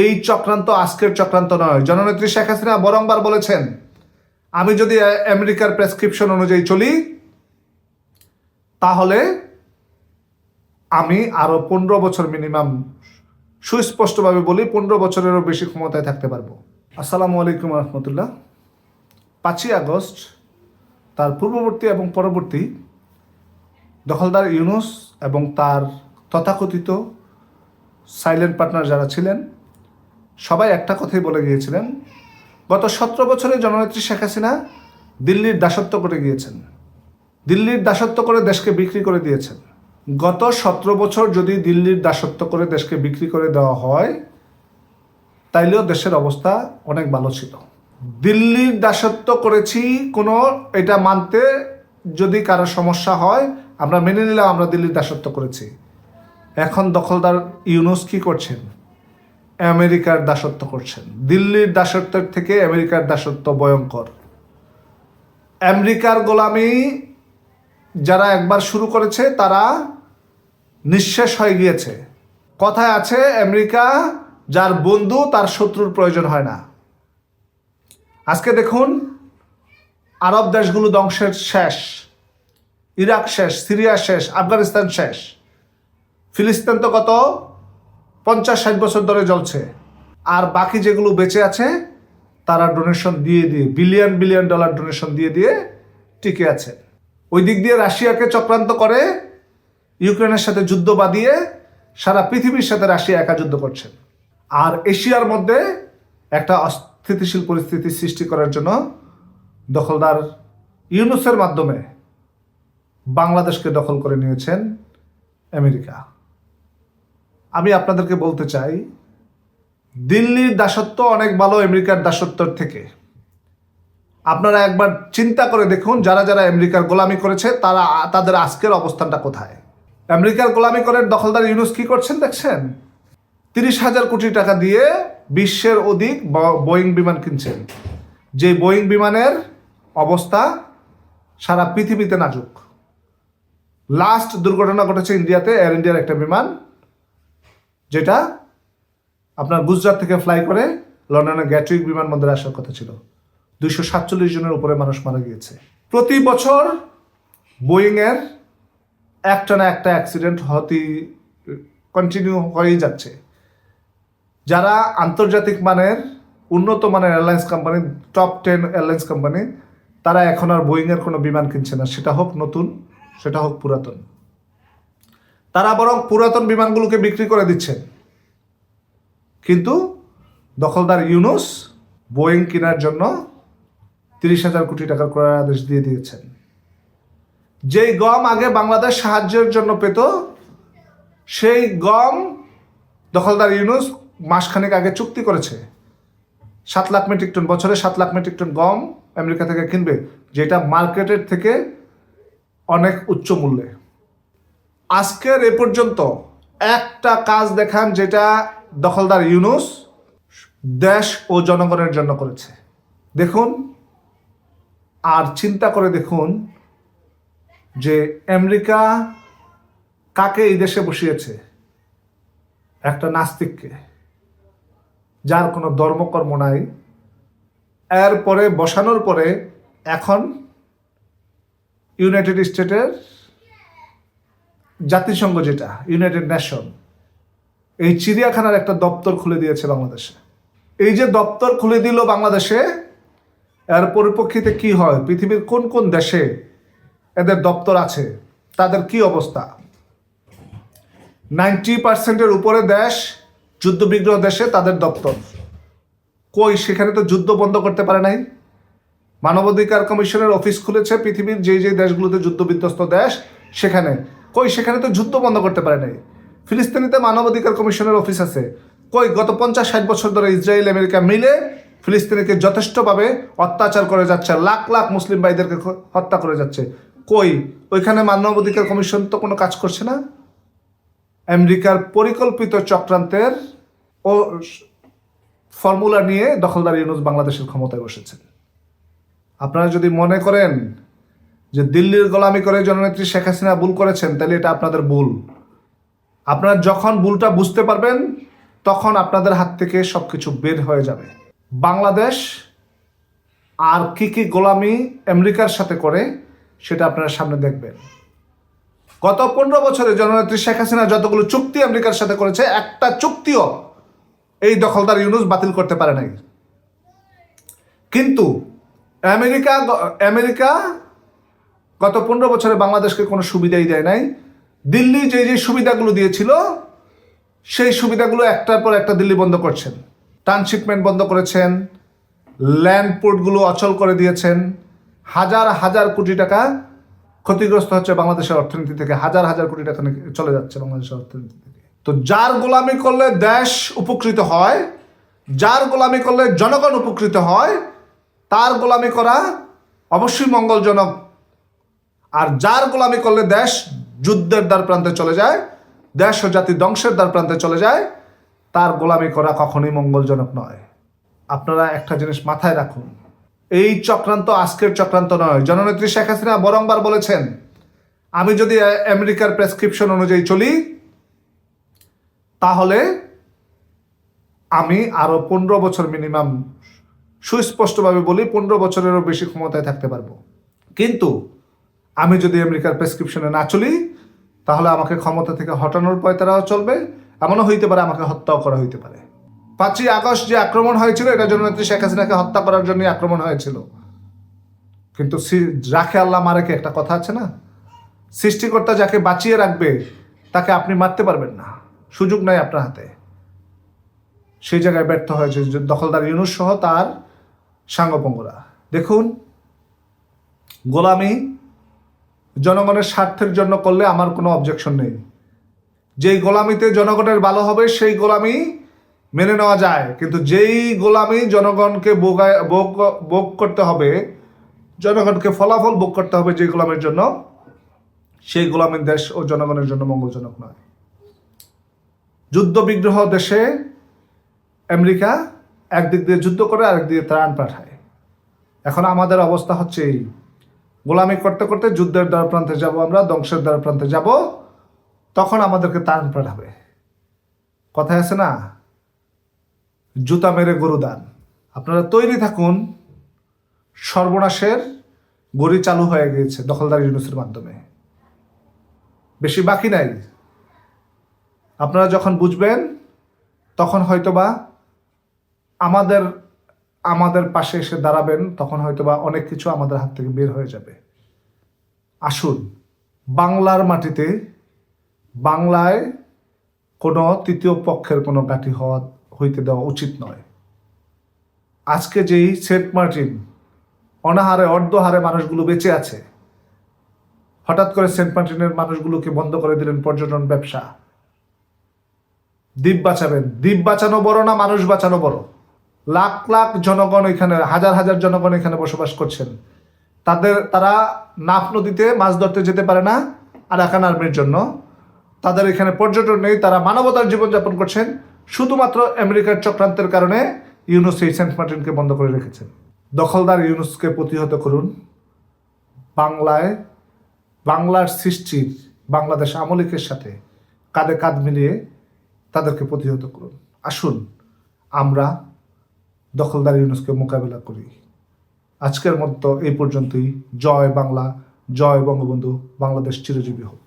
এই চক্রান্ত আজকের চক্রান্ত নয়। জননেত্রী শেখ হাসিনা বরংবার বলেছেন, আমি যদি আমেরিকার প্রেসক্রিপশন অনুযায়ী চলি, তাহলে আমি আরও পনেরো বছর মিনিমাম সুস্পষ্টভাবে বলি, পনেরো বছরেরও বেশি ক্ষমতায় থাকতে পারব। আসসালামু আলাইকুম রহমতুল্লাহ। পাঁচই আগস্ট, তার পূর্ববর্তী এবং পরবর্তী দখলদার ইউনুস এবং তার তথাকথিত সাইলেন্ট পার্টনার যারা ছিলেন সবাই একটা কথাই বলে গিয়েছিলেন, গত সতেরো বছরে জননেত্রী শেখ হাসিনা দিল্লির দাসত্ব করে গিয়েছেন, দিল্লির দাসত্ব করে দেশকে বিক্রি করে দিয়েছেন। গত সতেরো বছর যদি দিল্লির দাসত্ব করে দেশকে বিক্রি করে দেওয়া হয়, তাইলেও দেশের অবস্থা অনেক ভালো ছিল। দিল্লির দাসত্ব করেছি কোনো, এটা মানতে যদি কারও সমস্যা হয়, আমরা মেনে নিলাম আমরা দিল্লির দাসত্ব করেছি। এখন দখলদার ইউনুস কি করছেন? আমেরিকার দাসত্ব করছেন। দিল্লির দাসত্বের থেকে আমেরিকার দাসত্ব ভয়ঙ্কর। আমেরিকার গোলামি যারা একবার শুরু করেছে, তারা নিঃশেষ হয়ে গিয়েছে। কথায় আছে, আমেরিকা যার বন্ধু, তার শত্রুর প্রয়োজন হয় না। আজকে দেখুন, আরব দেশগুলো ধ্বংসের শেষ। ইরাক শেষ, সিরিয়া শেষ, আফগানিস্তান শেষ। ফিলিস্তিন তো কত? পঞ্চাশ ষাট বছর ধরে জ্বলছে। আর বাকি যেগুলো বেঁচে আছে, তারা ডোনেশন দিয়ে দিয়ে বিলিয়ন বিলিয়ন ডলার ডোনেশন দিয়ে দিয়ে টিকে আছে। ওই দিক দিয়ে রাশিয়াকে চক্রান্ত করে, ইউক্রেনের সাথে যুদ্ধ বাঁধিয়ে সারা পৃথিবীর সাথে রাশিয়া একা যুদ্ধ করছে। আর এশিয়ার মধ্যে একটা অস্থিতিশীল পরিস্থিতি সৃষ্টি করার জন্য দখলদার ইউনুসের মাধ্যমে বাংলাদেশকে দখল করে নিয়েছেন আমেরিকা। আমি আপনাদেরকে বলতে চাই, দিল্লির দাসত্ব অনেক ভালো, আমেরিকার দাসত্বর থেকে। আপনারা একবার চিন্তা করে দেখুন, যারা যারা আমেরিকার গোলামি করেছে, তারা, তাদের আজকের অবস্থানটা কোথায়। আমেরিকার গোলামি করে দখলদার ইউনুস কি করছেন দেখছেন? তিরিশ হাজার কোটি টাকা দিয়ে বিশ্বের অধিক বোয়িং বিমান কিনছেন। যে বোয়িং বিমানের অবস্থা সারা পৃথিবীতে নাজুক। লাস্ট দুর্ঘটনা ঘটেছে ইন্ডিয়াতে, এয়ার ইন্ডিয়ার একটা বিমান। যেটা আপনার গুজরাট থেকে ফ্লাই করে লন্ডনের গ্যাটুইক বিমানবন্দরে আসার কথা ছিল। দুইশো সাতচল্লিশ জনের উপরে মানুষ মারা গিয়েছে। প্রতি বছর বোয়িংয়ের একটা না একটা অ্যাক্সিডেন্ট হতেই কন্টিনিউ হয়েই যাচ্ছে। যারা আন্তর্জাতিক মানের উন্নত মানের airlines company top ten airlines company তারা এখন আর বোয়িংয়ের কোনো বিমান কিনছে না। সেটা হোক নতুন, সেটা হোক পুরাতন। তারা বরং পুরাতন বিমানগুলোকে বিক্রি করে দিচ্ছেন। কিন্তু দখলদার ইউনুস বোয়িং কেনার জন্য তিরিশ হাজার কোটি টাকার ক্রয় আদেশ দিয়ে দিয়েছেন। যেই গম আগে বাংলাদেশ সাহায্যের জন্য পেত, সেই গম দখলদার ইউনুস মাসখানেক আগে চুক্তি করেছে। সাত লাখ মেট্রিক টন, বছরে সাত লাখ মেট্রিক টন গম আমেরিকা থেকে কিনবে, যেটা মার্কেটের থেকে অনেক উচ্চ মূল্যে। আজকের এ পর্যন্ত একটা কাজ দেখান যেটা দখলদার ইউনুস দেশ ও জনগণের জন্য করেছে। দেখুন, আর চিন্তা করে দেখুন যে আমেরিকা কাকে এই দেশে বসিয়েছে। একটা নাস্তিককে, যার কোনো ধর্মকর্ম নাই। এরপরে বসানোর পরে এখন ইউনাইটেড স্টেটের জাতিসংঘ যেটা ইউনাইটেড নেশন এই চিড়িয়াখানার একটা দপ্তর খুলে দিয়েছে বাংলাদেশে। এই যে দপ্তর খুলে দিল বাংলাদেশে, এর পরিপ্রেক্ষিতে কি হয়? পৃথিবীর কোন কোন দেশে এদের দপ্তর আছে? তাদের কি অবস্থা? নাইনটি পার্সেন্টের উপরে দেশ, যুদ্ধবিগ্রহ দেশে তাদের দপ্তর। কই, সেখানে তো যুদ্ধ বন্ধ করতে পারে নাই। মানবাধিকার কমিশনের অফিস খুলেছে পৃথিবীর যে যে দেশগুলোতে যুদ্ধ বিধ্বস্ত দেশ, সেখানে। কই, সেখানে তো যুদ্ধ বন্ধ করতে পারে নাই। ফিলিস্তিনিতে মানবাধিকার কমিশনের অফিস আছে। কই, গত পঞ্চাশ ষাট বছর ধরে ইসরায়েল, আমেরিকা মিলে ফিলিস্তিনিকে যথেষ্টভাবে অত্যাচার করে যাচ্ছে, লাখ লাখ মুসলিম ভাইদেরকে হত্যা করে যাচ্ছে। কই, ওইখানে মানবাধিকার কমিশন তো কোনো কাজ করছে না? আমেরিকার পরিকল্পিত চক্রান্তের ও ফর্মুলা নিয়ে দখলদার ইউনুস বাংলাদেশের ক্ষমতায় বসেছেন। আপনারা যদি মনে করেন যে দিল্লির গোলামি করে জননেত্রী শেখ হাসিনা ভুল করেছেন, তাহলে এটা আপনাদের ভুল। আপনারা যখন ভুলটা বুঝতে পারবেন, তখন আপনাদের হাত থেকে সব কিছু বের হয়ে যাবে। বাংলাদেশ আর কি কি গোলামি আমেরিকার সাথে করে, সেটা আপনারা সামনে দেখবেন। গত পনেরো বছরে জননেত্রী শেখ হাসিনা যতগুলো চুক্তি আমেরিকার সাথে করেছে, একটা চুক্তিও এই দখলদার ইউনুস বাতিল করতে পারে নাই। কিন্তু আমেরিকা আমেরিকা গত পনেরো বছরে বাংলাদেশকে কোনো সুবিধাই দেয় নাই। দিল্লি যে যে সুবিধাগুলো দিয়েছিল, সেই সুবিধাগুলো একটার পর একটা দিল্লি বন্ধ করছেন। ট্রান্সশিপমেন্ট বন্ধ করেছেন, ল্যান্ড পোর্টগুলো অচল করে দিয়েছেন। হাজার হাজার কোটি টাকা ক্ষতিগ্রস্ত হচ্ছে বাংলাদেশের অর্থনীতি থেকে, হাজার হাজার কোটি টাকা চলে যাচ্ছে বাংলাদেশের অর্থনীতি থেকে। তো যার গোলামি করলে দেশ উপকৃত হয়, যার গোলামি করলে জনগণ উপকৃত হয়, তার গোলামি করা অবশ্যই মঙ্গলজনক আর যার গোলামি করলে দেশ যুদ্ধের দ্বার প্রান্তে চলে যায়, দেশ ও জাতি ধ্বংসের দ্বার প্রান্তে চলে যায়, তার গোলামি করা কখনোই মঙ্গলজনক নয়। আপনারা একটা জিনিস মাথায় রাখুন। এই চক্রান্ত আজকের চক্রান্ত নয়। জননেত্রী শেখ হাসিনা বরংবার বলেছেন, আমি যদি আমেরিকার প্রেসক্রিপশন অনুযায়ী চলি, তাহলে আমি আরও পনেরো বছর মিনিমাম সুস্পষ্টভাবে বলি, পনেরো বছরেরও বেশি ক্ষমতায় থাকতে পারব। কিন্তু আমি যদি আমেরিকার প্রেসক্রিপশনে না চলি, তাহলে আমাকে ক্ষমতা থেকে হটানোর পরে পয়তারাও চলবে। এমনও হইতে পারে, আমাকে হত্যাও করা হইতে পারে। পাঁচই আগস্ট যে আক্রমণ হয়েছিল এটা জননেত্রী শেখ হাসিনাকে হত্যা করার জন্যই আক্রমণ হয়েছিল। কিন্তু রাখে আল্লাহ মারেকে একটা কথা আছে না? সৃষ্টিকর্তা যাকে বাঁচিয়ে রাখবে, তাকে আপনি মারতে পারবেন না। সুযোগ নাই আপনার হাতে। সেই জায়গায় ব্যর্থ হয়েছে দখলদার ইউনুস সহ তার সাঙ্গপঙ্গরা। দেখুন, গোলামি জনগণের স্বার্থের জন্য করলে আমার কোনো অবজেকশন নেই। যেই গোলামিতে জনগণের ভালো হবে, সেই গোলামি মেনে নেওয়া যায়। কিন্তু যেই গোলামি জনগণকে ভোগায় ভোগ ভোগ করতে হবে, জনগণকে ফলাফল ভোগ করতে হবে যে গোলামের জন্য, সেই গোলামীর দেশ ও জনগণের জন্য মঙ্গলজনক নয়। যুদ্ধ বিগ্রহ দেশে আমেরিকা একদিক দিয়ে যুদ্ধ করে আরেক দিকে ত্রাণ পাঠায়। এখন আমাদের অবস্থা হচ্ছে এই। গোলামি করতে করতে যুদ্ধের দ্বার প্রান্তে যাব আমরা, ধ্বংসের দ্বার প্রান্তে যাব, তখন আমাদেরকে ত্রাণ পাঠাবে কথায় আছে না? জুতা মেরে গরু দান আপনারা তৈরি থাকুন, সর্বনাশের গড়ি চালু হয়ে গিয়েছে দখলদার ইউনুসের মাধ্যমে। বেশি বাকি নাই। আপনারা যখন বুঝবেন, তখন হয়তোবা আমাদের আমাদের পাশে এসে দাঁড়াবেন, তখন হয়তোবা অনেক কিছু আমাদের হাত থেকে বের হয়ে যাবে। আসুন, বাংলার মাটিতে বাংলায় কোনো তৃতীয় পক্ষের কোনো গাঠি হওয়া হইতে দেওয়া উচিত নয়। আজকে যেই সেন্ট মার্টিন অনাহারে, অর্ধহারে মানুষগুলো বেঁচে আছে, হঠাৎ করে সেন্ট মার্টিনের মানুষগুলোকে বন্ধ করে দিলেন পর্যটন ব্যবসা। দ্বীপ বাঁচাবেন। দ্বীপ বাঁচানো বড় না মানুষ বাঁচানো বড়? লাখ লাখ জনগণ এখানে, হাজার হাজার জনগণ এখানে বসবাস করছেন। তাদের, তারা নাফ নদীতে মাছ ধরতে যেতে পারে না আরাকান আর্মির জন্য। তাদের এখানে পর্যটন নেই, তারা মানবতার জীবনযাপন করছেন, শুধুমাত্র আমেরিকার চক্রান্তের কারণে ইউনুস এই সেন্ট মার্টিনকে বন্ধ করে রেখেছেন। দখলদার ইউনুসকে প্রতিহত করুন। বাংলায়, বাংলার সৃষ্টির, বাংলাদেশ আমলিকের সাথে কাঁধে কাঁধ মিলিয়ে তাদেরকে প্রতিহত করুন। আসুন, আমরা দখলদার ইউনুসকে মোকাবিলা করি। আজকের মতো এই পর্যন্তই। জয় বাংলা, জয় বঙ্গবন্ধু, বাংলাদেশ চিরজীবী হোক।